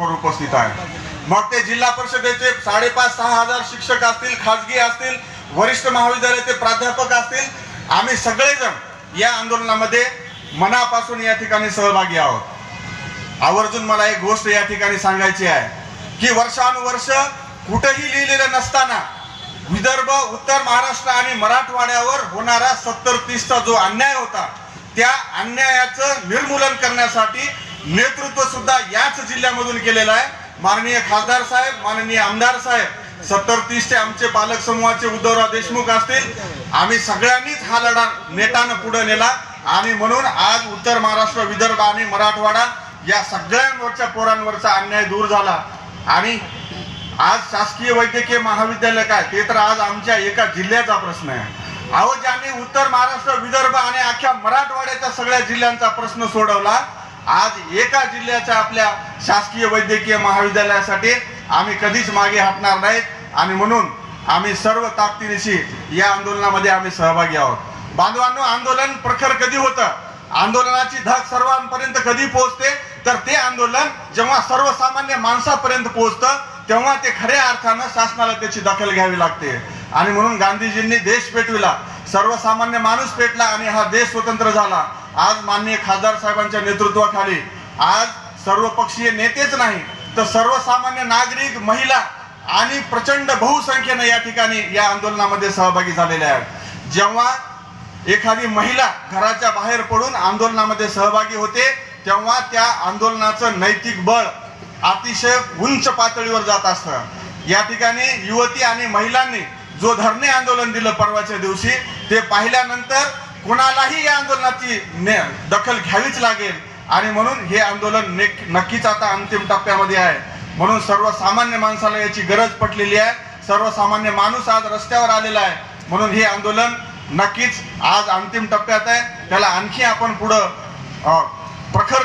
वर उपस्थित आहे. मग ते जिल्हा परिषदेचे साडेपाच सहा हजार शिक्षक असतील खाजगी असतील वरिष्ठ महाविद्यालयाचे प्राध्यापक असतील आम्ही सगळेजण या आंदोलनामध्ये मनापासून या ठिकाणी सहभागी आहोत. आवर्जून मला एक गोष्ट या ठिकाणी सांगायची आहे की वर्षानुवर्ष कुठेही लिहिलेलं नसताना विदर्भ उत्तर महाराष्ट्र आणि मराठवाड्यावर होणारा सत्तर तीसचा जो अन्याय होता त्या अन्यायाचं निर्मूलन करण्यासाठी नेतृत्व सुद्धा या जिल्ह्यामधून केलेला आहे. माननीय खासदार साहेब माननीय आमदार साहेब सत्तर तीसचे आमचे पालक समूहाचे उद्धवराव देशमुख असतील. आम्ही सगळ्यांनीच हा लढा नेटानं पुढे नेला. आणि म्हणून आज उत्तर महाराष्ट्र विदर्भ आणि मराठवाडा या सगळ्यांवरच्या पोरांवरचा अन्याय दूर झाला. आणि आज शासकीय वैद्यकीय महाविद्यालय काय? ते तर आज आमच्या एका जिल्ह्याचा प्रश्न आहे. अहो ज्यांनी उत्तर महाराष्ट्र विदर्भ आणि अख्ख्या मराठवाड्याच्या सगळ्या जिल्ह्यांचा प्रश्न सोडवला आज एका जिल्ह्याच्या आपल्या शासकीय वैद्यकीय महाविद्यालयासाठी आम्ही कधीच मागे हटणार नाहीत. आणि म्हणून आम्ही सर्व ताकदीनिशी या आंदोलनामध्ये आम्ही सहभागी आहोत. बांधवांनो आंदोलन प्रखर कधी होतं? आंदोलनाची धग सर्वांपर्यंत कधी पोहोचते? तर ते आंदोलन जेव्हा सर्वसामान्य माणसापर्यंत पोहोचतं तेव्हा ते खऱ्या अर्थानं शासनाला त्याची दखल घ्यावी लागते. आणि म्हणून गांधीजींनी देश पेटविला. सर्वसामान्य माणूस पेटला आणि हा देश स्वतंत्र झाला. आज माननीय खासदार साहेबांच्या नेतृत्वाखाली आज सर्वपक्षीय नेतेच नाही तर सर्वसामान्य नागरिक महिला आणि प्रचंड बहुसंख्येनं या ठिकाणी या आंदोलनामध्ये सहभागी झालेल्या आहेत. जेव्हा एखादी महिला घराच्या बाहेर पडून आंदोलनामध्ये सहभागी होते तेव्हा त्या आंदोलनाचं नैतिक बळ अतिशय उंच पातळीवर जात असतं. या ठिकाणी युवती आणि महिलांनी जो धरणे आंदोलन दिलं परवाच्या दिवशी ते पाहिल्यानंतर कुणालाही या आंदोलनाची दखल घ्यावीच लागेल. आणि म्हणून हे आंदोलन नक्कीच आता अंतिम टप्प्यामध्ये आहे. म्हणून सर्वसामान्य माणसाला याची गरज पटलेली आहे. सर्वसामान्य माणूस आज रस्त्यावर आलेला आहे. म्हणून हे आंदोलन नक्कीच आज अंतिम टप्प्यात आहे. त्याला आणखी आपण पुढं प्रखर